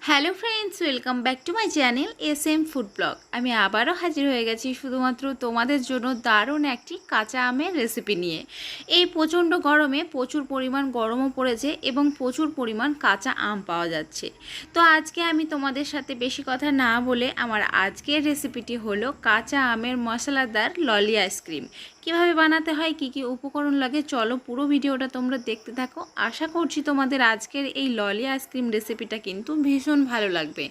Hello friends, welcome back to my channel S M food blog. আমি আবারও হাজির হয়ে গেছি শুধুমাত্র তোমাদের জন্য দারুণ একটি কাঁচা আমের রেসিপি নিয়ে। এই প্রচণ্ড গরমে প্রচুর পরিমাণ গরমও পড়েছে এবং প্রচুর পরিমাণ কাঁচা আম পাওয়া যাচ্ছে। তো আজকে আমি তোমাদের সাথে বেশি কথা না বলে আমার আজকের রেসিপিটি হলো কাঁচা আমের মশলাদার ললি আইসক্রিম। কীভাবে বানাতে হয়, কি কি উপকরণ লাগে, চলো পুরো ভিডিওটা তোমরা দেখতে থাকো। আশা করছি তোমাদের আজকের এই ললি আইসক্রিম রেসিপিটা কিন্তু ভীষণ ভালো লাগবে।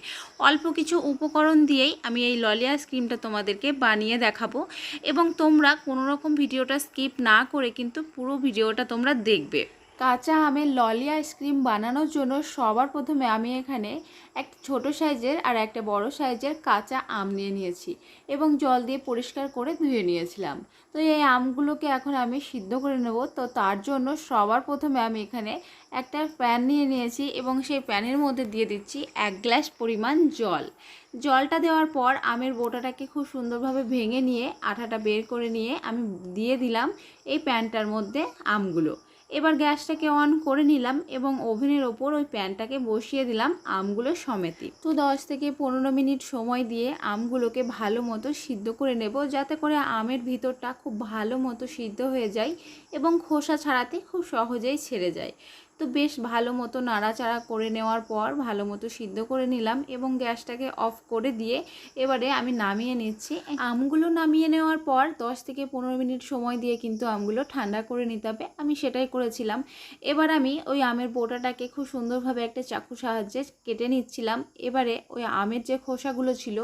অল্প কিছু উপকরণ দিয়েই আমি এই ললি আইসক্রিমটা তোমাদেরকে বানিয়ে দেখাবো এবং তোমরা কোনো রকম ভিডিওটা স্কিপ না করে কিন্তু পুরো ভিডিওটা তোমরা দেখবে। কাঁচা আমের ললি আইসক্রিম বানানোর জন্য সবার প্রথমে আমি এখানে একটা ছোট সাইজের আর একটা বড় সাইজের কাঁচা আম নিয়ে নিয়েছি এবং জল দিয়ে পরিষ্কার করে ধুয়ে নিয়েছিলাম। তো এই আমগুলোকে এখন আমি সিদ্ধ করে নেব। তো তার জন্য সবার প্রথমে আমি এখানে একটা প্যান নিয়ে নিয়েছি এবং সেই প্যানের মধ্যে দিয়ে দিচ্ছি এক গ্লাস পরিমাণ জল। জলটা দেওয়ার পর আমের বোটাটাকে খুব সুন্দরভাবে ভেঙে নিয়ে আঠাটা বের করে নিয়ে আমি দিয়ে দিলাম এই প্যানটার মধ্যে আমগুলো। এবার গ্যাসটাকে অন করে নিলাম এবং ওভেনের ওপর ওই প্যানটাকে বসিয়ে দিলাম আমগুলো সমেতি তো দশ থেকে পনেরো মিনিট সময় দিয়ে আমগুলোকে ভালো মতো সিদ্ধ করে নেব যাতে করে আমের ভিতরটা খুব ভালো মতো সিদ্ধ হয়ে যায় এবং খোসা ছাড়াতে খুব সহজেই ছেড়ে যায়। তো বেশ ভালো মতো নাড়াচাড়া করে নেওয়ার পর ভালো মতো সিদ্ধ করে নিলাম এবং গ্যাসটাকে অফ করে দিয়ে এবারে আমি নামিয়ে নিচ্ছি। আমগুলো নামিয়ে নেওয়ার পর দশ থেকে পনেরো মিনিট সময় দিয়ে কিন্তু আমগুলো ঠান্ডা করে নিতে হবে। আমি সেটাই করেছিলাম। এবার আমি ওই আমের বোটাটাকে খুব সুন্দরভাবে একটা চাকু সাহায্যে কেটে নিচ্ছিলাম। এবারে ওই আমের যে খোসাগুলো ছিল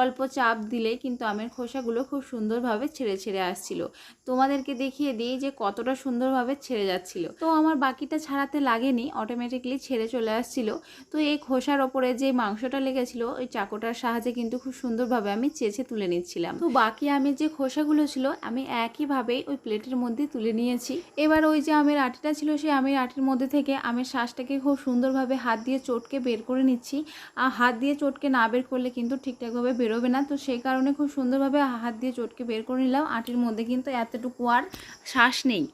অল্প চাপ দিলেই কিন্তু আমের খোসাগুলো খুব সুন্দরভাবে ছেড়ে ছেড়ে আসছিল। তোমাদেরকে দেখিয়ে দিই যে কতটা সুন্দরভাবে ছেড়ে যাচ্ছিল। তো আমার বাকিটা ছাড়াতে লাগেনি অটোমেটিকলি ছেড়ে চলে আসছিল। তো এই খোসার ওপরে যে মাংসটা লেগেছিল, ওই চাকুটার সাহায্যে কিন্তু খুব সুন্দরভাবে আমি চেঁচে তুলে নিচ্ছিলাম। তো বাকি আমের যে খোসাগুলো ছিল, আমি একইভাবেই ওই প্লেটের মধ্যে তুলে নিয়েছি। এবার ওই যে আমের আটিটা ছিল, সেই আমের আটির মধ্যে থেকে আমের শ্বাসটাকে খুব সুন্দরভাবে হাত দিয়ে চটকে বের করে নিচ্ছি। আর হাত দিয়ে চটকে না বের করলে কিন্তু ঠিকঠাকভাবে বেরোবে না। তো সেই কারণে খুব সুন্দরভাবে হাত দিয়ে চটকে বের করে নিলাম। আটির মধ্যে কিন্তু এতটুকু আর শ্বাস নেই।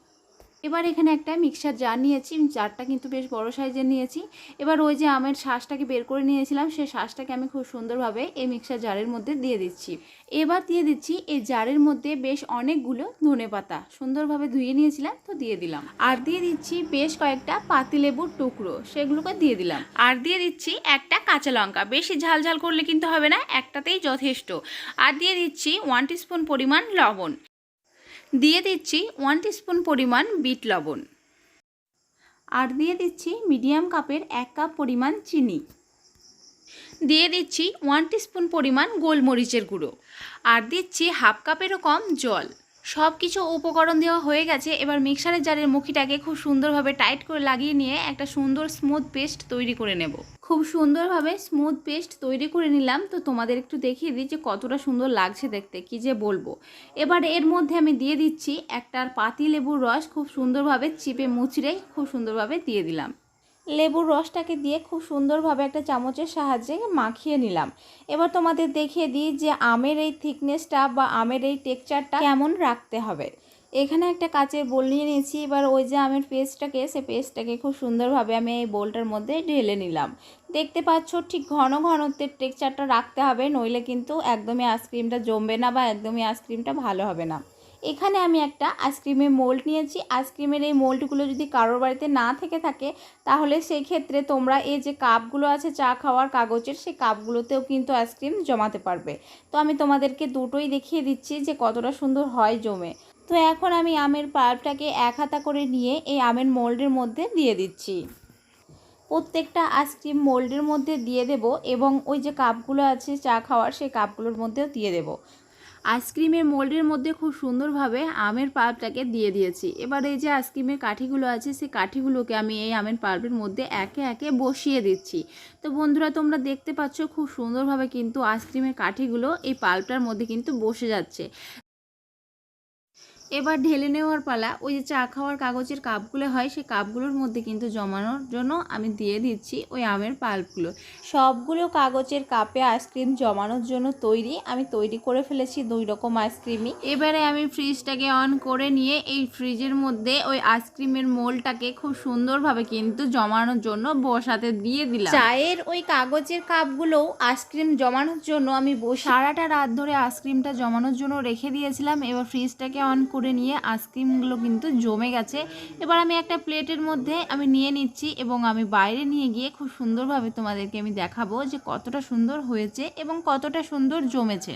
এবার এখানে একটা মিক্সার জার নিয়েছি জারটা কিন্তু বেশ বড় সাইজের নিয়েছি। এবার ওই যে আমের শ্বাসটাকে বের করে নিয়েছিলাম সেই শ্বাসটাকে আমি খুব সুন্দরভাবে এই মিক্সার জারের মধ্যে দিয়ে দিচ্ছি। এবার দিয়ে দিচ্ছি এই জারের মধ্যে বেশ অনেকগুলো ধনে পাতা। সুন্দরভাবে ধুয়ে নিয়েছিলাম, তো দিয়ে দিলাম। আর দিয়ে দিচ্ছি বেশ কয়েকটা পাতিলেবুর টুকরো, সেগুলোকে দিয়ে দিলাম। আর দিয়ে দিচ্ছি একটা কাঁচা লঙ্কা। বেশি ঝাল ঝাল করলে কিন্তু হবে না, একটাতেই যথেষ্ট। আর দিয়ে দিচ্ছি ওয়ান টিস্পুন পরিমাণ লবণ। দিয়ে দিচ্ছি ওয়ান টিস্পুন পরিমাণ বিট লবণ। আর দিয়ে দিচ্ছি মিডিয়াম কাপের এক কাপ পরিমাণ চিনি। দিয়ে দিচ্ছি ওয়ান টিস্পুন পরিমাণ গোলমরিচের গুঁড়ো। আর দিচ্ছি হাফ কাপেরও কম জল। সব কিছু উপকরণ দেওয়া হয়ে গেছে। এবার মিক্সারের জারের মুখিটাকে খুব সুন্দরভাবে টাইট করে লাগিয়ে নিয়ে একটা সুন্দর স্মুথ পেস্ট তৈরি করে নেব। খুব সুন্দরভাবে স্মুথ পেস্ট তৈরি করে নিলাম। তো তোমাদের একটু দেখিয়ে দিই যে কতটা সুন্দর লাগছে দেখতে, কি যে বলব। এবার এর মধ্যে আমি দিয়ে দিচ্ছি একটার পাতি লেবুর রস খুব সুন্দরভাবে চিপে মুচড়ে খুব সুন্দরভাবে দিয়ে দিলাম। লেবুর রসটাকে দিয়ে খুব সুন্দরভাবে একটা চামচের সাহায্যে মাখিয়ে নিলাম। এবার তোমাদের দেখিয়ে দিই যে আমের এই থিকনেসটা বা আমের এই টেক্সচারটা কেমন রাখতে হবে। এখানে একটা কাচের বোল নিয়ে নিয়েছি। এবার ওই যে আমের পেস্টটাকে সে পেস্টটাকে খুব সুন্দরভাবে আমি এই বোলটার মধ্যে ঢেলে নিলাম। দেখতে পাচ্ছ ঠিক ঘন ঘনত্বের টেক্সচারটা রাখতে হবে, নইলে কিন্তু একদমই আইসক্রিমটা জমবে না বা একদমই আইসক্রিমটা ভালো হবে না। এখানে আমি একটা আইসক্রিমের মোল্ড নিয়েছি। আইসক্রিমের এই মোল্ডগুলো যদি কারোর বাড়িতে না থেকে থাকে, তাহলে সেই ক্ষেত্রে তোমরা এই যে কাপগুলো আছে চা খাওয়ার কাগজের, সেই কাপগুলোতেও কিন্তু আইসক্রিম জমাতে পারবে। তো আমি তোমাদেরকে দুটোই দেখিয়ে দিচ্ছি যে কতটা সুন্দর হয় জমে। তো এখন আমি আমের পাল্পটাকে এক হাতা করে নিয়ে এই আমের মোল্ডের মধ্যে দিয়ে দিচ্ছি। প্রত্যেকটা আইসক্রিম মোল্ডের মধ্যে দিয়ে দেব এবং ওই যে কাপগুলো আছে চা খাওয়ার, সেই কাপগুলোর মধ্যেও দিয়ে দেব। আইসক্রিমের মোল্ডের মধ্যে খুব সুন্দরভাবে আমের পাল্পটাকে দিয়ে দিয়েছি। এবার এই যে আইসক্রিমের কাঠিগুলো আছে, সেই কাঠিগুলোকে আমি এই আমের পাল্পের মধ্যে একে একে বসিয়ে দিচ্ছি। তো বন্ধুরা, তোমরা দেখতে পাচ্ছ খুব সুন্দরভাবে কিন্তু আইসক্রিমের কাঠিগুলো এই পাল্পটার মধ্যে কিন্তু বসে যাচ্ছে। এবার ঢেলে নেওয়ার পালা ওই যে চা খাওয়ার কাগজের কাপগুলো হয়, সেই কাপগুলোর মধ্যে কিন্তু জমানোর জন্য আমি দিয়ে দিচ্ছি ওই আমের পাল্পগুলো। সবগুলো কাগজের কাপে আইসক্রিম জমানোর জন্য তৈরি, আমি তৈরি করে ফেলেছি দুই রকম আইসক্রিমই। এবারে আমি ফ্রিজটাকে অন করে নিয়ে এই ফ্রিজের মধ্যে ওই আইসক্রিমের মোলটাকে খুব সুন্দরভাবে কিন্তু জমানোর জন্য বসাতে দিয়ে দিলাম। চায়ের ওই কাগজের কাপগুলোও আইসক্রিম জমানোর জন্য আমি সারাটা রাত ধরে আইসক্রিমটা জমানোর জন্য রেখে দিয়েছিলাম, এবার ফ্রিজটাকে অন করে নিয়ে আইসক্রিমগুলো কিন্তু জমে গেছে। এবার আমি একটা প্লেটের মধ্যে আমি নিয়ে নিচ্ছি এবং আমি বাইরে নিয়ে গিয়ে খুব সুন্দরভাবে তোমাদেরকে আমি দেখাবো যে কতটা সুন্দর হয়েছে এবং কতটা সুন্দর জমেছে।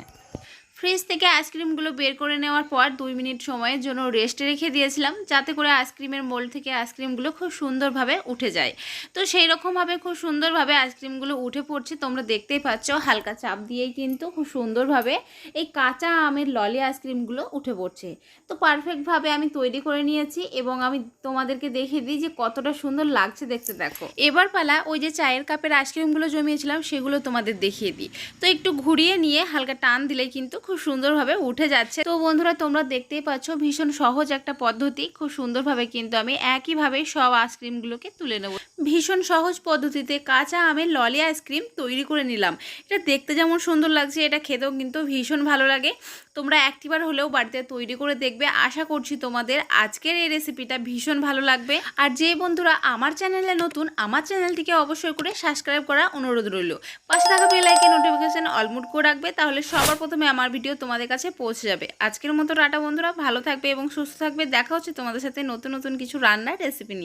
ফ্রিজ থেকে আইসক্রিমগুলো বের করে নেওয়ার পর দুই মিনিট সময়ের জন্য রেস্টে রেখে দিয়েছিলাম, যাতে করে আইসক্রিমের মোল থেকে আইসক্রিমগুলো খুব সুন্দরভাবে উঠে যায়। তো সেই রকমভাবে খুব সুন্দরভাবে আইসক্রিমগুলো উঠে পড়ছে, তোমরা দেখতেই পাচ্ছ হালকা চাপ দিয়েই কিন্তু খুব সুন্দরভাবে এই কাঁচা আমের ললি আইসক্রিমগুলো উঠে পড়ছে। তো পারফেক্টভাবে আমি তৈরি করে নিয়েছি এবং আমি তোমাদেরকে দেখিয়ে দিই যে কতটা সুন্দর লাগছে দেখতে দেখো। এবার পালা ওই যে চায়ের কাপের আইসক্রিমগুলো জমিয়েছিলাম, সেগুলো তোমাদের দেখিয়ে দিই। তো একটু ঘুরিয়ে নিয়ে হালকা টান দিলেই কিন্তু খুব সুন্দরভাবে উঠে যাচ্ছে। তো বন্ধুরা, তোমরা দেখতেই পাচ্ছ ভীষণ সহজ একটা পদ্ধতি। খুব সুন্দরভাবে কিন্তু আমি একইভাবে সব আইসক্রিমগুলোকে তুলে নেব। ভীষণ সহজ পদ্ধতিতে কাঁচা আমের ললি আইসক্রিম তৈরি করে নিলাম। এটা দেখতে যেমন সুন্দর লাগছে, এটা খেতেও কিন্তু ভীষণ ভালো লাগে। তোমরা একটিবার হলেও বাড়িতে তৈরি করে দেখবে। আশা করছি তোমাদের আজকের এই রেসিপিটা ভীষণ ভালো লাগবে। আর যে বন্ধুরা আমার চ্যানেলে নতুন, আমার চ্যানেলটিকে অবশ্যই করে সাবস্ক্রাইব করা অনুরোধ রইল। পাশে থাকা বেলাইকে নোটিফিকেশান অলমুট করে রাখবে, তাহলে সবার প্রথমে আমার ভিডিও তোমাদের কাছে পৌঁছে যাবে। আজকের মতো টাটা বন্ধুরা, ভালো থাকবে এবং সুস্থ থাকবে। দেখা হচ্ছে তোমাদের সাথে নতুন নতুন কিছু রান্নার রেসিপি নিয়ে।